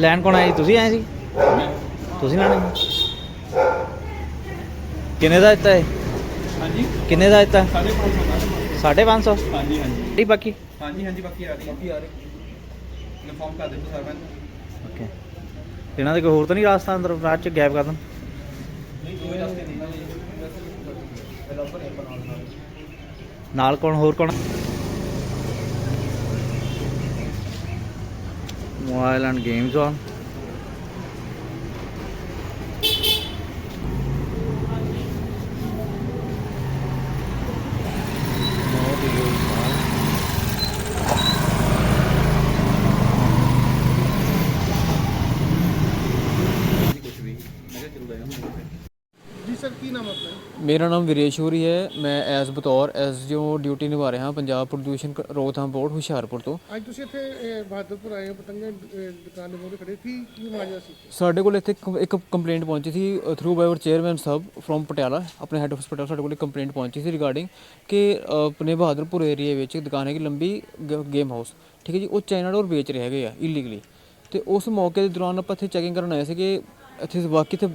ਲੈਣ ਕੌਣ ਆਇਆ ਜੀ ਤੁਸੀਂ ਆਏ ਸੀ ਤੁਸੀਂ ਲੈਣੇ ਕਿੰਨੇ ਦਾ ਦਿੱਤਾ ਹੈ ਹਾਂਜੀ ਕਿੰਨੇ ਦਾ ਦਿੱਤਾ 550 550 ਹਾਂਜੀ ਹਾਂਜੀ ਬਾਕੀ ਹਾਂਜੀ ਹਾਂਜੀ ਬਾਕੀ ਆ ਰਹੀ ਬਾਕੀ ਆ ਰਹੀ ਇਨਫੋਰਮ ਕਰ ਦਿੱਤਾ ਸਰਵਨ ਓਕੇ ਇਹਨਾਂ ਦੇ ਕੋਈ ਹੋਰ ਤਾਂ ਨਹੀਂ ਰਾਸਤਾ ਅੰਦਰ ਰਾਤ ਚ ਗੈਪ ਕਰ ਦੇਣ ਨਹੀਂ ਦੋ ਰਸਤੇ ਨਹੀਂ ਨਾਲ ਕੌਣ ਹੋਰ ਕੌਣ mobile and games on. ਮੇਰਾ ਨਾਮ ਵੀਰੇਸ਼ਵਰੀ ਹੈ। ਮੈਂ ਐਸ ਬਤੌਰ ਐਸ ਜੋ ਡਿਊਟੀ ਨਿਭਾ ਰਿਹਾ ਹਾਂ ਪੰਜਾਬ ਪ੍ਰਦੂਸ਼ਣ ਕ- ਰੋਕਥਾਮ ਬੋਰਡ ਹੁਸ਼ਿਆਰਪੁਰ ਤੋਂ। ਅੱਜ ਤੁਸੀਂ ਇੱਥੇ ਬਹਾਦਰਪੁਰ ਆਏ ਹੋ ਪਤੰਗੇ ਦੁਕਾਨ ਦੇ ਮੂਹਰੇ ਖੜੇ ਕੀ ਕੀ ਮਾਜਾ ਸੀ? ਸਾਡੇ ਕੋਲ ਇੱਥੇ ਇੱਕ- ਇੱਕ ਕੰਪਲੇਂਟ ਪਹੁੰਚੀ ਸੀ ਥਰੂ ਬਾਈ ਆਵਰ ਚੇਅਰਮੈਨ ਸਾਹਿਬ ਫਰੋਮ ਪਟਿਆਲਾ ਆਪਣੇ ਹੈੱਡ ਹਸਪੀਟਲ ਸਾਡੇ ਕੋਲ ਇੱਕ ਕੰਪਲੇਂਟ ਪਹੁੰਚੀ ਸੀ ਰਿਗਾਰਡਿੰਗ ਕਿ ਅ, ਆਪਣੇ ਬਹਾਦਰਪੁਰ ਏਰੀਆ ਵਿੱਚ ਇੱਕ ਦੁਕਾਨ ਹੈਗੀ ਲੰਬੀ ਗੇਮ ਹਾਊਸ ਠੀਕ ਹੈ ਜੀ ਉਹ ਚਾਈਨਾ ਡੋਰ ਵੇਚ ਰਹੇ ਹੈਗੇ ਆ ਇਲੀਗਲੀ ਤੇ ਉਸ ਮੌਕੇ ਦੇ ਦੌਰਾਨ ਆਪਾਂ ਇੱਥੇ ਚੈਕਿੰਗ ਕਰਨ ਆਏ ਸੀ ਕਿ ਇੱਥੇ ਬਾਕੀ ਤੇ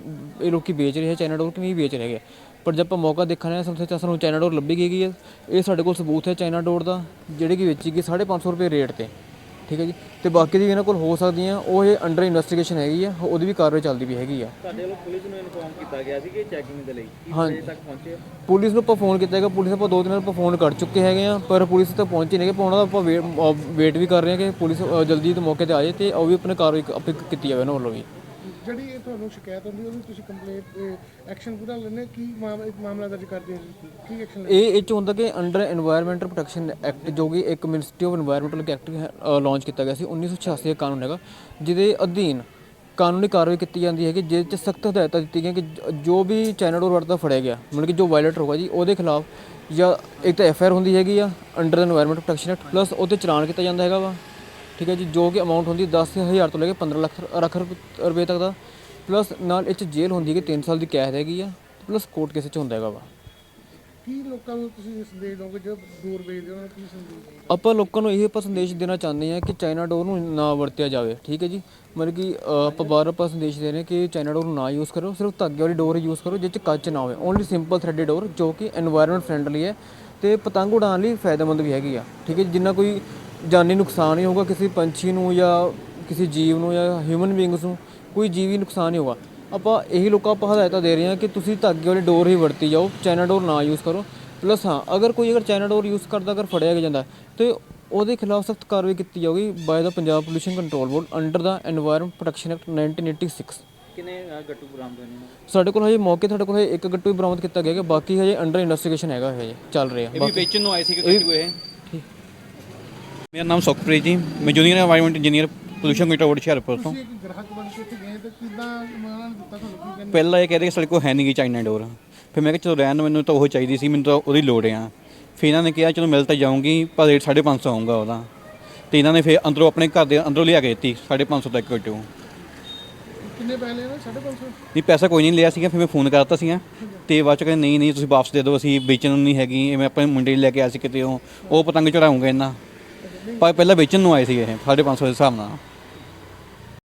ਇਹ ਲੋਕੀ ਵੇਚ ਰਹੇ ਆ ਚਾਈਨਾ ਡੋਰ ਕਿ ਨਹੀਂ ਵੇਚ ਰਹੇ ਹੈਗੇ ਪਰ ਜਦ ਆਪਾਂ ਮੌਕਾ ਦੇਖਣ ਆਏ ਸਾਨੂੰ ਇੱਥੇ ਸਾਨੂੰ ਚਾਈਨਾ ਡੋਰ ਲੱਭੀ ਗਈ ਹੈ ਇਹ ਸਾਡੇ ਕੋਲ ਸਬੂਤ ਹੈ ਚਾਈਨਾ ਡੋਰ ਦਾ ਜਿਹੜੀ ਕਿ ਵੇਚੀ ਗਈ 550 ਰੁਪਏ ਰੇਟ ਤੇ। ਠੀਕ ਹੈ ਜੀ? ਤੇ ਬਾਕੀ ਦੀ ਇਹਨਾਂ ਕੋਲ ਹੋ ਸਕਦੀਆਂ ਉਹ ਇਹ ਅੰਡਰ ਇਨਵੈਸਟੀਗੇਸ਼ਨ ਹੈਗੀ ਆ ਉਹਦੀ ਵੀ ਕਾਰਵਾਈ ਚੱਲਦੀ ਵੀ ਹੈਗੀ ਆ। ਸਾਡੇ ਵੱਲੋਂ ਪੁਲਿਸ ਨੂੰ ਇਨਫੋਰਮ ਕੀਤਾ ਗਿਆ ਸੀ ਕਿ ਚੈਕਿੰਗ ਦੇ ਲਈ ਹਾਂਜੀ। ਤੱਕ ਪਹੁੰਚੇ ਪੁਲਿਸ ਨੂੰ ਆਪਾਂ ਫੋਨ ਕੀਤਾ ਹੈਗਾ ਪੁਲਿਸ ਆਪਾਂ ਦੋ ਦਿਨ ਆਪਾਂ ਫੋਨ ਕਰ ਚੁੱਕੇ ਹੈਗੇ ਆ ਪਰ ਪੁਲਿਸ ਤੱਕ ਪਹੁੰਚੀ ਨਹੀਂ ਪਰ ਉਹਨਾਂ ਦਾ ਆਪਾਂ ਵੇਟ ਵੀ ਕਰ ਰਹੇ ਹਾਂ ਕਿ ਪੁਲਿਸ ਜਲਦੀ ਤੋਂ ਮੌਕੇ ਤੇ ਆ ਜਾਏ ਤੇ ਉਹ ਵੀ ਆਪਣੇ ਕਾਰਵਾਈ ਕੀਤੀ ਜਾਵੇ ਉਹਨਾਂ ਵੱਲੋਂ ਵੀ। ਜਿਹੜੀ ਤੁਹਾਨੂੰ ਸ਼ਿਕਾਇਤ ਹੁੰਦੀ ਉਹਦੀ ਤੁਸੀਂ ਕੰਪਲੇਂਟ ਐਕਸ਼ਨ ਪੂਰਾ ਲੈਣੇ ਕੀ ਮਾਮਲਾ ਮਾਮਲਾ ਦਰਜ ਕਰਦੇ ਹੋ ਕੀ ਐਕਸ਼ਨ ਇਹ ਇਹ 'ਚ ਹੁੰਦਾ ਕਿ ਅੰਡਰ এনवायरमेंटਲ ਪ੍ਰੋਟੈਕਸ਼ਨ ਐਕਟ ਜੋ ਕਿ ਇੱਕ ministry of environmental act launch ਕੀਤਾ ਗਿਆ ਸੀ 1986 ਦਾ ਕਾਨੂੰਨ ਹੈਗਾ, ਜਿਹਦੇ ਅਧੀਨ ਕਾਨੂੰਨੀ ਕਾਰਵਾਈ ਕੀਤੀ ਜਾਂਦੀ ਹੈ ਕਿ ਜਿਹਦੇ 'ਚ ਸਖਤ ਹਦਾਇਤਾਂ ਦਿੱਤੀਆਂ ਗਈਆਂ ਕਿ ਜੋ ਵੀ ਚੈਨਲ ਡੋਰ ਵਰਤਾ ਫੜਿਆ ਗਿਆ, ਮਤਲਬ ਕਿ ਜੋ ਵਾਇਲੇਟਰ ਹੋਗਾ ਜੀ, ਉਹਦੇ ਖਿਲਾਫ ਜਾਂ ਇੱਕ ਤਾਂ ਐਫ ਆਈ ਆਰ ਹੁੰਦੀ ਹੈਗੀ ਆ under environmental protection act plus ਉਹਤੇ ਚਲਾਨ ਕੀਤਾ ਜਾਂਦਾ ਹੈਗਾ ਵਾ। ਠੀਕ ਹੈ ਜੀ ਜੋ ਕਿ ਅਮਾਉਂਟ ਹੁੰਦੀ 10000 ਤੋਂ ਲੈ ਕੇ 15 ਲੱਖ ਲੱਖ ਰੁਪਏ ਤੱਕ ਦਾ। ਪਲੱਸ ਨਾਲ ਇਹ 'ਚ ਜੇਲ੍ਹ ਹੁੰਦੀ ਹੈ ਕਿ 3 ਸਾਲ ਦੀ ਕੈਦ ਹੈਗੀ ਆ ਪਲੱਸ ਕੋਰਟ ਕੇਸ 'ਚ ਹੁੰਦਾ ਹੈਗਾ ਵਾ। ਕੀ ਲੋਕਾਂ ਨੂੰ ਤੁਸੀਂ ਸੰਦੇਸ਼ ਦੋਗੇ ਜੋ ਦੂਰ ਵੇਚਦੇ ਉਹਨਾਂ ਨੂੰ ਕੀ ਸੰਦੇਸ਼ ਆਪਾਂ ਲੋਕਾਂ ਨੂੰ ਇਹ ਸੰਦੇਸ਼ ਦੇਣਾ ਚਾਹੁੰਦੇ ਆ ਕਿ ਚਾਈਨਾ ਡੋਰ ਨੂੰ ਨਾ ਵਰਤਿਆ ਜਾਵੇ ਠੀਕ ਹੈ ਜੀ। ਮਤਲਬ ਕਿ ਆਪਾਂ ਬਾਰ ਆਪਾਂ ਸੰਦੇਸ਼ ਦੇ ਰਹੇ ਕਿ ਚਾਈਨਾ ਡੋਰ ਨੂੰ ਨਾ ਯੂਜ਼ ਕਰੋ ਸਿਰਫ ਧਾਗੇ ਵਾਲੀ ਡੋਰ ਯੂਜ਼ ਕਰੋ ਜਿਸ 'ਚ ਕੱਚ ਨਾ ਹੋਵੇ। ਓਨਲੀ ਸਿੰਪਲ ਥ੍ਰੈਡਡ ਡੋਰ ਜੋ ਕਿ এনवायरमेंट ਫਰੈਂਡਲੀ ਹੈ ਤੇ ਪਤੰਗ ਉਡਾਉਣ ਲਈ ਫਾਇਦੇਮੰਦ ਵੀ ਹੈਗੀ ਆ ਠੀਕ ਹੈ ਜਿੰਨਾ ਕੋਈ ਜਾਨੀ ਨੁਕਸਾਨ ਹੀ ਹੋਊਗਾ ਕਿਸੇ ਪੰਛੀ ਨੂੰ ਜਾਂ ਕਿਸੇ ਜੀਵ ਨੂੰ ਜਾਂ ਹਿਊਮਨ ਬੀਇੰਗਸ ਨੂੰ ਕੋਈ ਜੀਵੀ ਨੁਕਸਾਨ ਹੀ ਹੋਗਾ ਆਪਾਂ ਇਹੀ ਲੋਕਾਂ ਆਪਾਂ ਹਦਾਇਤਾਂ ਦੇ ਰਹੇ ਹਾਂ ਕਿ ਤੁਸੀਂ ਧਾਗੇ ਵਾਲੀ ਡੋਰ ਹੀ ਵਰਤੀ ਜਾਓ ਚਾਈਨਾ ਡੋਰ ਨਾ ਯੂਜ਼ ਕਰੋ। ਪਲੱਸ ਹਾਂ ਅਗਰ ਕੋਈ ਅਗਰ ਚਾਈਨਾ ਡੋਰ ਯੂਜ਼ ਕਰਦਾ ਅਗਰ ਫੜਿਆ ਗਿਆ ਜਾਂਦਾ ਤੇ ਉਹਦੇ ਖਿਲਾਫ ਸਖਤ ਕਾਰਵਾਈ ਕੀਤੀ ਜਾਊਗੀ by the Punjab pollution control board under the environment protection act 1986 ਕਿਨੇ ਗੱਟੂ ਬਰਾਮਦ ਸਾਡੇ ਕੋਲ ਹਜੇ ਮੌਕੇ ਤੁਹਾਡੇ ਕੋਲ ਇੱਕ ਗੱਟੂ ਹੀ ਬਰਾਮਦ ਕੀਤਾ ਗਿਆ ਬਾਕੀ ਹਜੇ ਅੰਡਰ ਇਨਵੈਸਟੀਗੇਸ਼ਨ ਹੈਗਾ ਹਜੇ ਚੱਲ ਰਿਹਾ। ਇਹ ਵੀ ਵੇਚਣ ਨੂੰ ਆਏ ਸੀ ਕਿ ਗੱਟੂ ਇਹ? ਮੇਰਾ ਨਾਮ ਸੁਖਪ੍ਰੀਤ ਜੀ। ਮੈਂ junior environment engineer pollution control board Hoshiarpur ਤੋਂ। ਪਹਿਲਾਂ ਇਹ ਕਹਿ ਰਹੇ ਕਿ ਸਾਡੇ ਕੋਲ ਹੈ ਨਹੀਂ ਗੀ ਚਾਈਨਾ ਡੋਰ। ਫਿਰ ਮੈਂ ਕਿਹਾ ਚਲੋ ਰਹਿਣ ਮੈਨੂੰ ਤਾਂ ਉਹ ਚਾਹੀਦੀ ਸੀ ਮੈਨੂੰ ਤਾਂ ਉਹਦੀ ਲੋੜ ਆ। ਫਿਰ ਇਹਨਾਂ ਨੇ ਕਿਹਾ ਚਲੋ ਮਿਲ ਤਾਂ ਜਾਊਂਗੀ ਪਰ ਰੇਟ 550 ਆਊਗਾ ਉਹਦਾ। ਤੇ ਇਹਨਾਂ ਨੇ ਫਿਰ ਅੰਦਰੋਂ ਆਪਣੇ ਘਰ ਦੇ ਅੰਦਰੋਂ ਲਿਆ ਕੇ ਦਿੱਤੀ 550 ਤੱਕ ਕੱਟੋ ਕਿੰਨੇ ਪੈਸੇ ਲੈਣਾ 550 ਨਹੀਂ ਪੈਸਾ ਕੋਈ ਨਹੀਂ ਲਿਆ ਸੀਗਾ ਫਿਰ ਮੈਂ ਫੋਨ ਕਰਤਾ ਸੀਗਾ। ਤੇ ਬਾਅਦ ਚ ਕਹਿੰਦੇ ਨਹੀਂ ਨਹੀਂ ਤੁਸੀਂ ਵਾਪਸ ਦੇ ਦਿਓ ਅਸੀਂ ਵੇਚਣ ਨੂੰ ਨਹੀਂ ਹੈਗੀ ਇਹ ਮੈਂ ਆਪਣੇ ਮੁੰਡੇ ਨੂੰ ਲੈ ਕੇ ਆਇਆ ਸੀ ਕਿਤੇ ਉਹ ਪਤੰਗ ਚੜਾਉਂਗਾ ਇਹਨਾਂ। ਪਰ ਪਹਿਲਾਂ ਵੇਚਣ ਨੂੰ ਆਏ ਸੀ ਇਹ 550 ਦੇ ਹਿਸਾਬ ਨਾਲ।